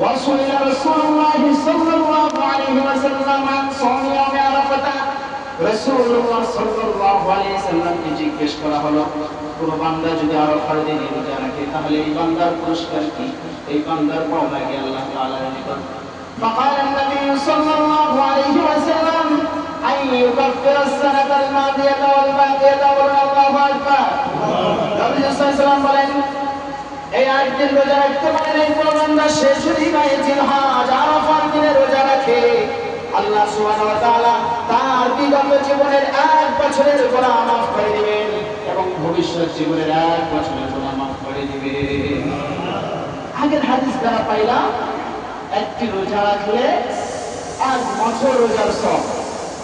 وسئل رسول الله صلى الله عليه وسلم عن صوم يوم عرفة রাসূলুল্লাহ সাল্লাল্লাহু আলাইহি সাল্লামকে জিজ্ঞেস করা হলো কোন বান্দা যদি আরাফার দিনে রোজা রাখে তাহলে এই বান্দার পুরস্কার কি এই বান্দার পাওনা কি আল্লাহ তাআলার নিকট فقال النبي صلى الله عليه وسلم أن يكفر السنة الماضية والباقية والله أكبر নবী সাল্লাল্লাহু বলেন এই আট রোজা রাখতে পারেন, এই কোন বান্দা সে যদি গায়ে জিলহাজ আরাফার দিনে রোজা রাখে। আল্লাহ সুবহানাহু ওয়া তাআলা তার বিগত জীবনের এক বছরের গুনাহ মাফ করে দিবেন এবং ভবিষ্যৎ জীবনের এক বছরের গুনাহ মাফ করে দিবেন। আগের হাদিস দ্বারা পাইলাম, একটি রোজা রাখলে এক বছর রোজার সব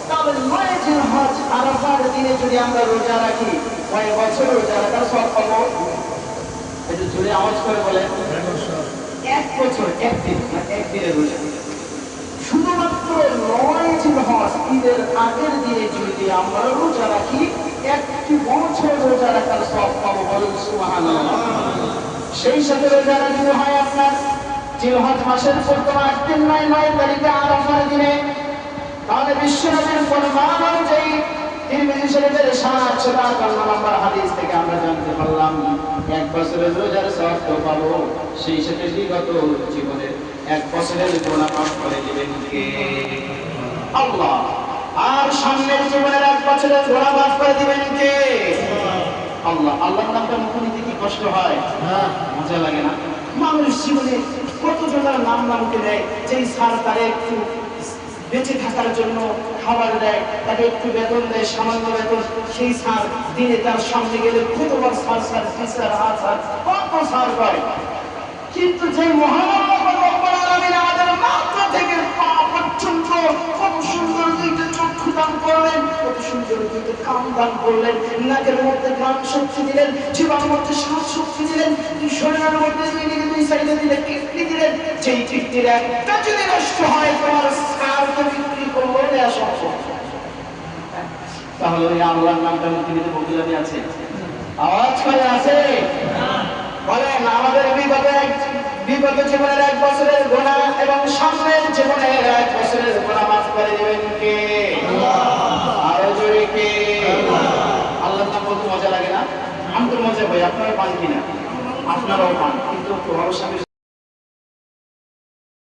তাহলে নয় জিলহজ আরাফার দিনে যদি আমরা রোজা রাখি, কয় বছর রোজা রাখার সব পাবো? জোরে আওয়াজ করে এক বছর রোজা শুধুমাত্র নয় ঈদের আগের দিনে যদি আমরা রোজা রাখি, একটি বছর রোজা রাখার সব পাবো বলুন সুবহানাল্লাহ। সেই সাথে রোজা রাখতে হয় আপনার জিলহজ মাসের প্রথম আট দিন নয় নয় তারিখে আরাফার দিনে। তাহলে বিশ্বনবীর ফরমান তিরমিজি শরীফের সাতশো একান্ন নম্বর হাদিস থেকে আমরা জানতে পারলাম এক বছরের রোজার সত্য পাবো সেই সাথে বিগত জীবনের এক বছরের গোনা মাফ করে দিবেন কে? আল্লাহ। আর সামনের জীবনের এক বছরের গোনা মাফ করে দিবেন কে? আল্লাহ। আল্লাহর নামটা মুখে নিতে কি কষ্ট হয়? মজা লাগে না? মানুষ জীবনে কত জনের নাম নামকে দেয় যেই সার তারে একটু বেঁচে থাকার জন্য খাবার দেয়, তাকে একটু বেতন দেয়, সামান্য বেতন। সেই সার দিনে তার সামনে গেলে কতবার সার হাত সার কত সার করে কিন্তু যে চক্ষু দান করলেন, কত সুন্দর করলেন, নাকের মধ্যে শক্তি দিলেন, জীবনের মধ্যে শ্বাস শক্তি দিলেন শরীরের মধ্যে দুই সাইডে দিলে কিডনি দিলেন যেই কিডনির একটা যদি নষ্ট হয়, তোমার সারকে বিক্রি করব দেওয়া সম্ভব তাহলে ওই আল্লাহর নামটা মুক্তি দিতে বকিলামি আছে। আওয়াজ করে আছে? বলেন, আমাদের এক বিগত জীবনের এক বছরের গোনা এবং সামনের জীবনের এক বছরের গোনা মাফ করে দিবেন কে? আরও জোরে কে? আল্লাহর নাম বলতে মজা লাগে না? আমি তো মজা পাই আপনারা পান কিনা? আপনারাও পান, কিন্তু ভরসা